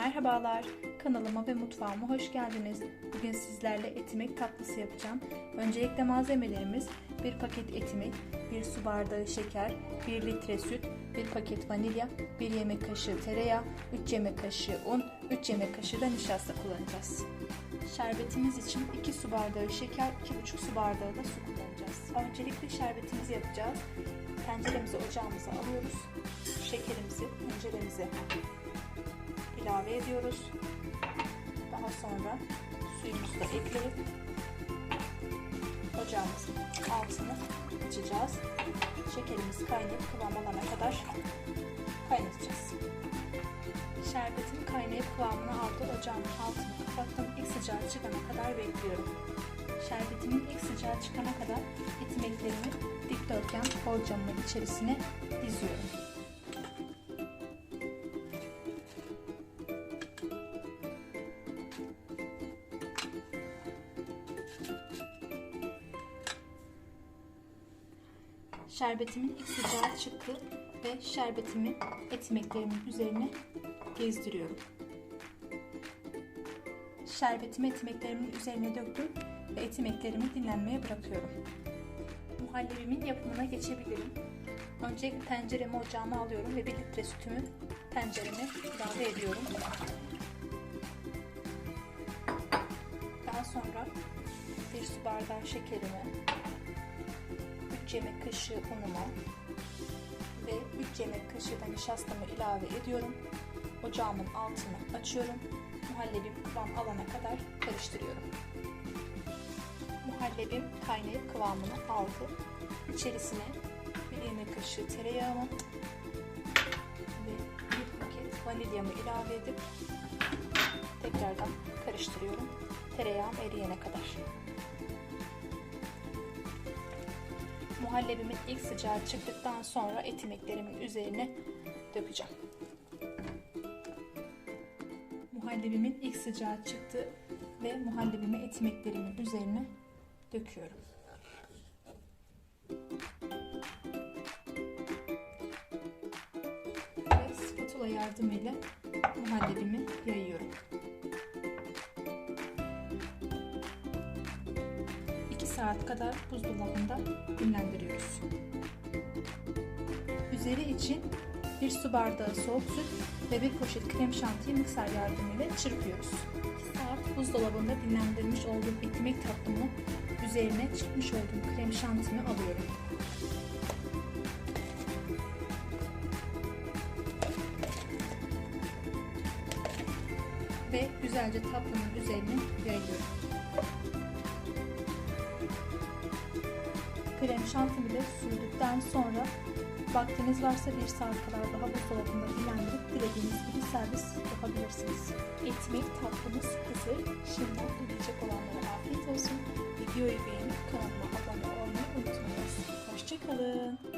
Merhabalar, kanalıma ve mutfağıma hoş geldiniz. Bugün sizlerle etimek tatlısı yapacağım. Öncelikle malzemelerimiz 1 paket etimek, 1 su bardağı şeker, 1 litre süt, 1 paket vanilya, 1 yemek kaşığı tereyağı, 3 yemek kaşığı un, 3 yemek kaşığı da nişasta kullanacağız. Şerbetimiz için 2 su bardağı şeker, 2,5 su bardağı da su kullanacağız. Öncelikle şerbetimizi yapacağız. Tenceremizi ocağımıza alıyoruz. Şekerimizi tenceremize ilave ediyoruz. Daha sonra suyumuzu da ekleyip ocağımızın altını açacağız. Şekerimiz kaynayıp kıvam alana kadar kaynatacağız. Şerbetim kaynayıp kıvamını aldı. Ocağımın altını kapattım. İlk sıcağı çıkana kadar bekliyorum. Şerbetimin ilk sıcağı çıkana kadar etimeklerimi dikdörtgen borcamın içerisine diziyorum. Şerbetimin ilk sıcağı çıktı ve şerbetimi etimeklerimin üzerine gezdiriyorum. Şerbetimi etimeklerimin üzerine döktüm ve etimeklerimi dinlenmeye bırakıyorum. Muhallebimin yapımına geçebilirim. Öncelikle tenceremi ocağıma alıyorum ve 1 litre sütümü tencereme ilave ediyorum. Daha sonra bir su bardağı şekerimi, 3 yemek kaşığı unumu ve 3 yemek kaşığı da nişastamı ilave ediyorum. Ocağımın altını açıyorum. Muhallebim kıvam alana kadar karıştırıyorum. Muhallebim kaynayıp kıvamını aldı. İçerisine 1 yemek kaşığı tereyağımı ve 1 paket vanilyamı ilave edip tekrardan karıştırıyorum. Tereyağım eriyene kadar. Muhallebimin ilk sıcağı çıktıktan sonra etimeklerimin üzerine dökeceğim. Muhallebimin ilk sıcağı çıktı ve muhallebimi etimeklerimin üzerine döküyorum. Ve spatula yardımıyla muhallebimi yayıyorum. Saat kadar buzdolabında dinlendiriyoruz. Üzeri için bir su bardağı soğuk süt ve bir poşet krem şantiyi mikser yardımıyla çırpıyoruz. 2 saat buzdolabında dinlendirmiş olduğum ekmek tatlımı üzerine çıkmış olduğum krem şantimi alıyorum. Ve güzelce tatlımın üzerine yayıyorum. Krem şantimi de sürdükten sonra vaktiniz varsa bir saat kadar daha buzdolabında dinlendirip dilediğiniz gibi servis yapabilirsiniz. Ekmek tatlımız hazır. Şimdi yiyecek olanlara afiyet olsun. Videoyu beğenip kanalıma abone olmayı unutmayın. Hoşçakalın.